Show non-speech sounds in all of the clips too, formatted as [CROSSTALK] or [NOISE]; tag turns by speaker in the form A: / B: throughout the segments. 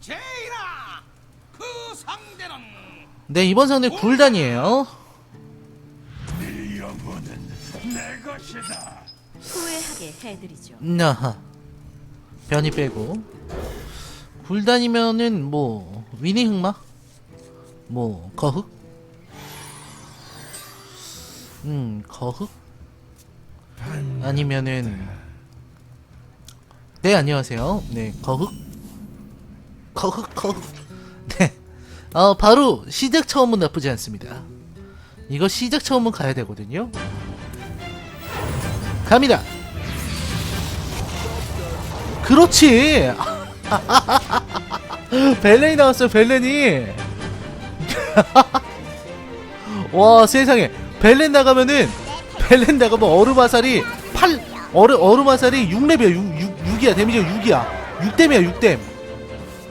A: 제이나 그 상대는
B: 네 이번 상대 굴단이에요.
C: 네 영혼은 내 것이다.
D: 후회하게 해드리죠.
B: 나하. 변이 빼고. 굴단이면은 뭐 위니 흑마? 뭐 거흑? 음 거흑? 아니면은 네 안녕하세요. 네 거흑 거흑 거흑 네 어 바로 시작 처음은 나쁘지 않습니다. 이거 시작 처음은 가야 되거든요. 갑니다. 그렇지. [LAUGHS] 벨렌이 나왔어요 벨렌이. [LAUGHS] 와 세상에. 벨렌 나가면은 벨렌 나가면 어르마살이 8 어르 어르마살이 6레벨 6, 6, 6이야. 데미지가 6이야. 6댐이야 6댐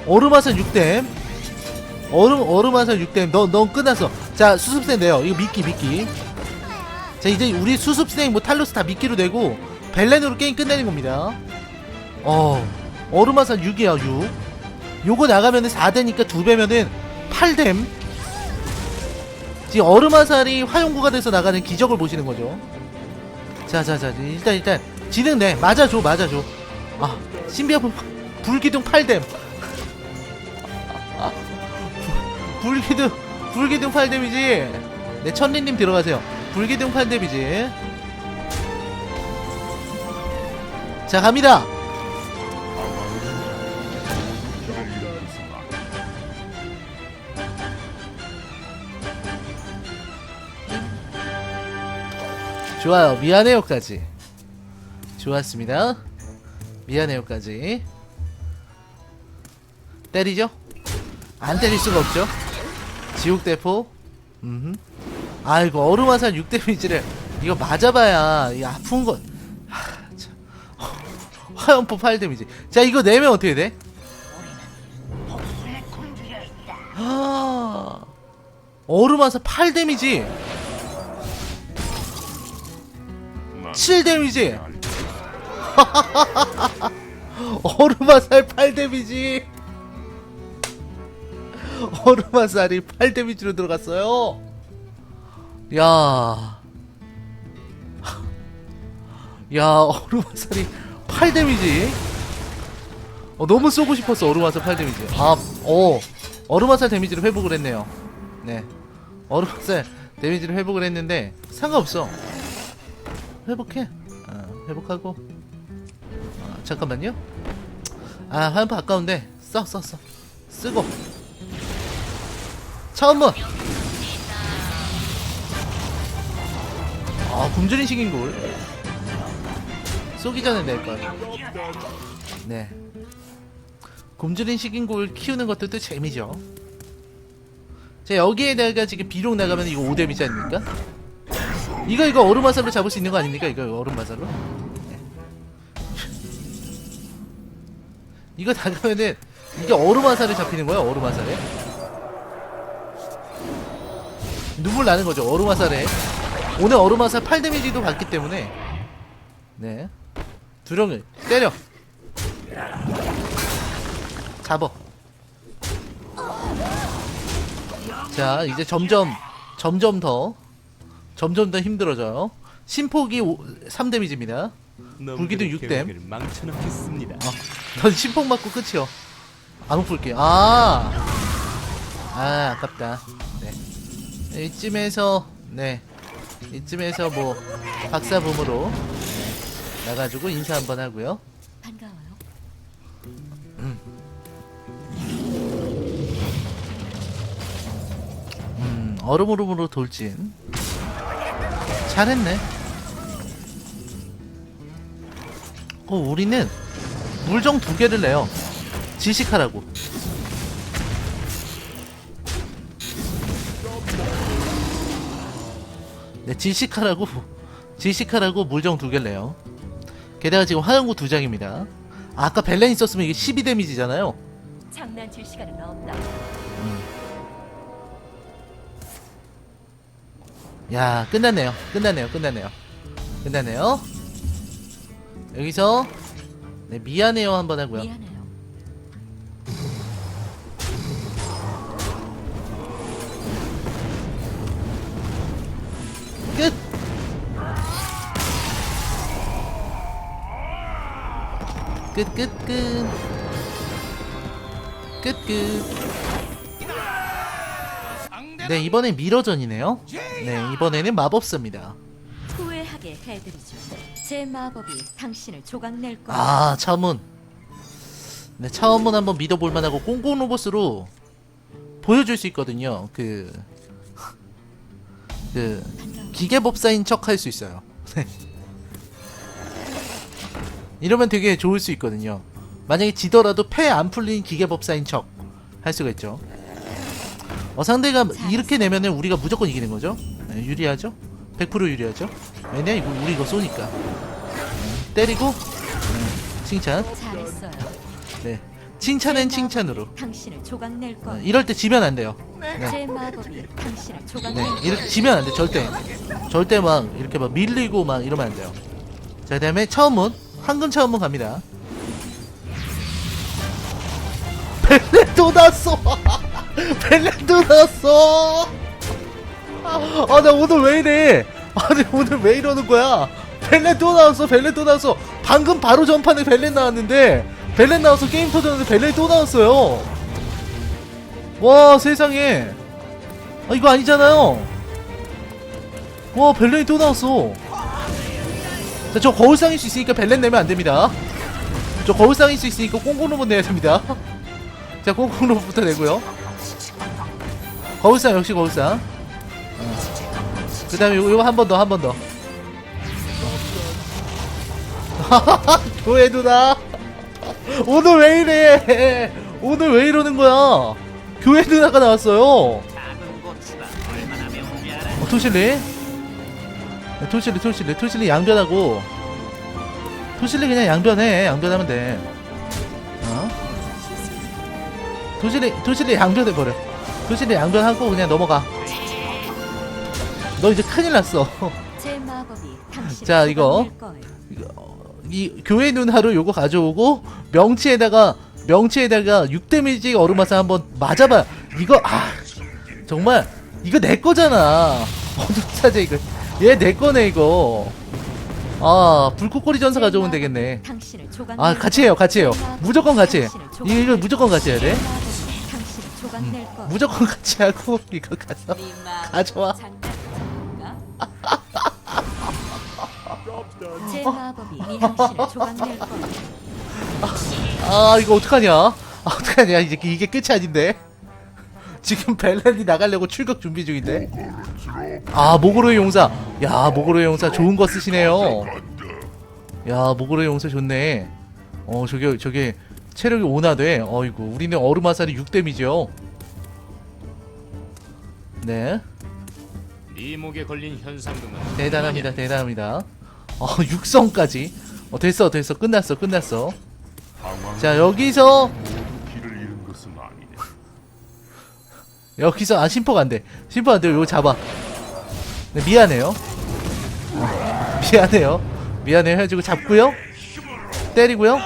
B: 어르마살 6댐. 어르 어르마살 6댐. 너넌 끝났어. 자 수습생 내요. 이거 미끼 미끼. 자 이제 우리 수습생 뭐 탈로스 다 미끼로 내고 벨렌으로 게임 끝내는 겁니다. 어 어르마살 6이야 6 요거 나가면은 4대니까 2배면은 8댐. 지금 어르마살이 화용구가 돼서 나가는 기적을 보시는 거죠. 자자자 일단 일단. 지능 내. 맞아줘 맞아줘. 아 신비아품 불기둥 8댐 불- 불기둥 불기둥 8댐이지. 네 천리님 들어가세요. 불기둥 8댐이지. 자 갑니다. 좋아요. 미안해요까지. 좋았습니다. 미안해요까지. 때리죠? 안 때릴 수가 없죠 지옥대포? 음 아이고 얼음화살 6데미지를 이거 맞아봐야 이 아픈 건. 하, 참. 화염포 8데미지. 자 이거 내면 어떻게 돼? 아 얼음화살 8데미지. 7 데미지. 얼음화살 8 데미지 [LAUGHS] 얼음화살이 8 데미지로 들어갔어요 야 [LAUGHS] 야, 얼음화살이 8 데미지 어, 너무 쏘고 싶었어 얼음화살 8 데미지 아, 어 얼음화살 데미지를 회복을 했네요 네 얼음화살 데미지를 회복을 했는데 상관없어 회복해. 어, 회복하고. 어, 잠깐만요. 아, 화염포 아까운데. 써, 써, 써. 쓰고. 차원문. 아, 굶주린 식인골. 쏘기 전에 낼 거야. 네. 굶주린 식인골 키우는 것도 재미죠. 자, 여기에다가 지금 비록 나가면 이거 5데미지 아닙니까? 이거 이거 얼음 화살로 잡을 수 있는 거 아닙니까? 이거 얼음 화살로? 네. 이거 나가면은 이게 얼음 화살에 잡히는 거야 얼음 화살에 눈물 나는 거죠 얼음화살에 오늘 얼음화살 8 데미지도 받기 때문에 네 두령을 때려 잡어 자 이제 점점 점점 더 점점 더 힘들어져요. 심폭이 3데미지입니다. 불기둥 6댐.
E: 망쳐놓겠습니다.
B: 넌 심폭 맞고 끝이요. 안 풀게. 아, 아 아깝다. 네. 이쯤에서 네 이쯤에서 뭐 박사범으로 네, 나가지고 인사 한번 하고요.
D: 반가워요.
B: 음, 얼음으로 돌진. 잘했네. 어, 우리는 물정 두 개를 내요. 지식하라고. 네, 지식하라고. 지식하라고 물정 두 개를 내요. 게다가 지금 화염구 두 장입니다. 아까 벨렌 있었으면 이게 12 데미지잖아요.
D: 장난칠 시간은 없다.
B: 야 끝났네요 끝났네요 끝났네요 끝났네요 여기서 네 미안해요 한번 하고요
D: 미안해
B: 끝끝끝. 끝끝. 네 이번엔 미러전이네요. 네 이번에는 마법사입니다.
D: 후회하게 해드리죠. 제 마법이 당신을 조각낼 거예요.
B: 아 차문. 네 차문 한번 믿어볼 만하고 꽁꽁 로봇으로 보여줄 수 있거든요. 그... 그... 기계법사인 척 할 수 있어요. 네. 이러면 되게 좋을 수 있거든요 만약에 지더라도 패 안 풀린 기계법사인 척 할 수가 있죠 어 상대가 이렇게 내면은 우리가 무조건 이기는 거죠 네, 유리하죠 100% 유리하죠 왜냐 이거 우리 이거 쏘니까 네, 때리고 네, 칭찬. 네 칭찬은 칭찬으로 어. 이럴 때 지면 안 돼요 네. 네,
D: 거예요.
B: 이렇게 지면 안 돼, 절대. 절대 막, 이렇게 막 밀리고 막 이러면 안 돼요. 자, 그 다음에 차원문. 황금 차원문 갑니다. 벨레 또 났어! [LAUGHS] 벨레 또 났어! 아, 나 오늘 왜 이래? 아니, 오늘 왜 이러는 거야? 벨레 또 나왔어, 벨레 또 나왔어. 방금 바로 전판에 벨레 나왔는데, 벨레 나와서 게임 터졌는데 벨레 또 나왔어요. 와, 세상에. 아 이거 아니잖아요. 와 벨렌이 또 나왔어. 자, 저 거울 상일 수 있으니까 벨렌 내면 안 됩니다. 저 거울 상일 수 있으니까 꽁꽁로봇 내야 됩니다. [LAUGHS] 자, 꽁꽁로봇부터 내고요. 거울상 역시 거울상. 어. 그다음에 요거, 요거 한 번 더, 한 번 더. [LAUGHS] 교회 누나. 오늘 왜 이래? 오늘 왜 이러는 거야? 교회 누나가 나왔어요. 어, 토실리? 네, 토실리, 토실리, 토실리 양변하고. 토실리 그냥 양변해. 양변하면 돼. 어? 토실리, 토실리 양변해 버려. 토실리 양변하고 그냥 넘어가. 너 이제 큰일 났어. 자, 이거. 이 교회 누나로 요거 가져오고 명치에다가 명치에다가 6데미지 얼음화사 한번 맞아봐 이거 아 정말 이거 내 거잖아 [LAUGHS] 어둠 사제 이거 얘 내 거네 이거 아 불꽃꼬리 전사 가져오면 되겠네 아 같이 해요 같이 해요 무조건 같이 해 이거, 무조건 같이 해야 돼
D: 거예요.
B: 무조건 같이 하고 이거 가서 가져와.
D: 장난감인가? 제 마법이 네 당신을 조각낼 거예요.
B: 아 이거 어떡하냐 아 어떡하냐 이제 이게 끝이 아닌데 지금 벨렌이 나가려고 출격 준비 중인데. 아 모고로의 용사. 야 모고로의 용사 좋은 거 쓰시네요. 야 모고로의 용사 좋네. 어 저게 저게 체력이 5나 돼. 어이구 우리는 얼음 화살이 6데미지요 네.
E: 네 목에 걸린 현상금은
B: 대단합니다 대단합니다. 어 육성까지. 어 됐어 됐어. 끝났어 끝났어. 자 여기서 여기서 아 심포가 안돼 심포 안돼 이거 잡아. 네, 미안해요. 어, 미안해요. 미안해요 해가지고 잡고요. 때리고요.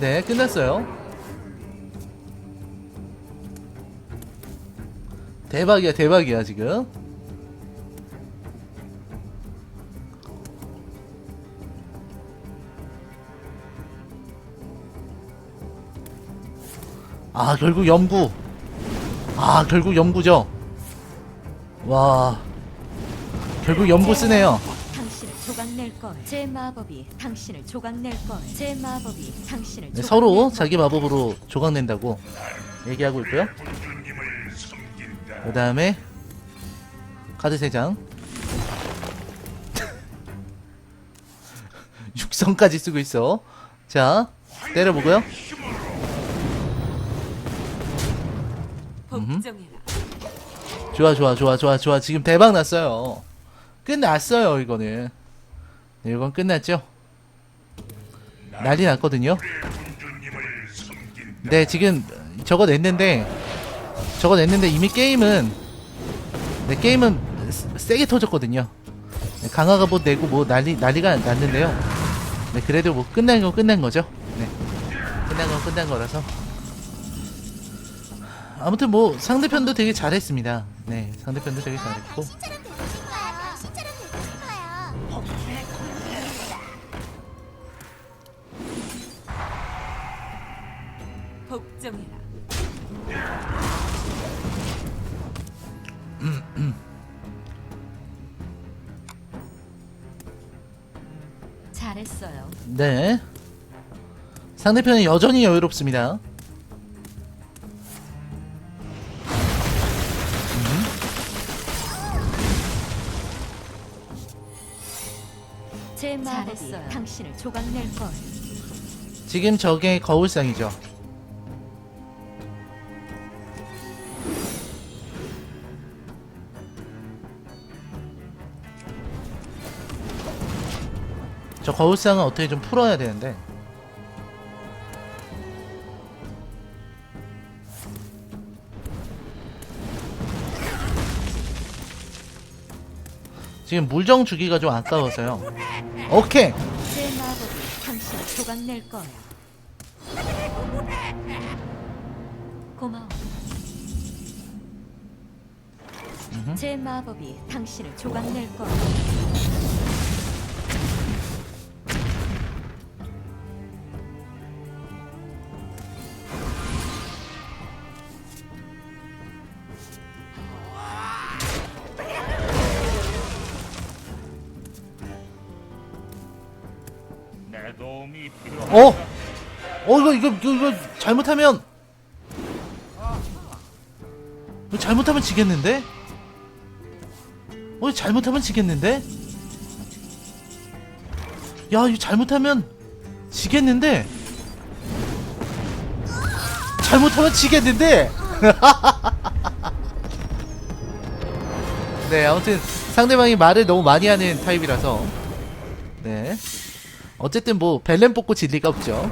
B: 네 끝났어요. 대박이야 대박이야 지금. 아 결국 염구 아 결국 염구죠 와 결국 염구 쓰네요
D: 당신을 조각낼 거예요. 제 마법이 당신을 조각낼 거예요. 제 마법이 당신을
B: 네,
D: 조각낼
B: 서로. 자기 마법으로 조각낸다고 얘기하고 있고요 그 다음에 카드 3장 [LAUGHS] 육성까지 쓰고 있어 자 때려보고요 좋아 좋아 좋아 좋아 좋아. 지금 대박 났어요. 끝났어요 이거는. 네, 이건 끝났죠? 난리 났거든요? 네 지금 저거 냈는데 저거 냈는데 이미 게임은 네 게임은 세- 세게 터졌거든요. 네, 강화가 뭐 내고 뭐 난리 난리가 났는데요. 네 그래도 뭐 끝난 건 끝난 거죠? 네. 끝난 건 끝난 거라서 아무튼 뭐 상대편도 되게 잘했습니다. 네, 상대편도 되게 잘했고.
D: 잘했어요.
B: 네. 상대편은 여전히 여유롭습니다.
D: 당신을 조각낼 거예요.
B: 지금 저게 거울상이죠. 저 거울상은 어떻게 좀 풀어야 되는데. 지금 물정 주기가 좀 아까워서요. 오케이.
D: 제 마법이 당신을 조각낼 거예요. 고마워. 제 마법이 당신을 조각낼 거예
B: 어? 어 이거 이거 이거, 이거 잘못하면 이거 잘못하면 지겠는데? 어 잘못하면 지겠는데? 야 이거 잘못하면 지겠는데? 잘못하면 지겠는데? [LAUGHS] 네 아무튼 상대방이 말을 너무 많이 하는 타입이라서 네 어쨌든 뭐 벨렌 뽑고 질 리가 없죠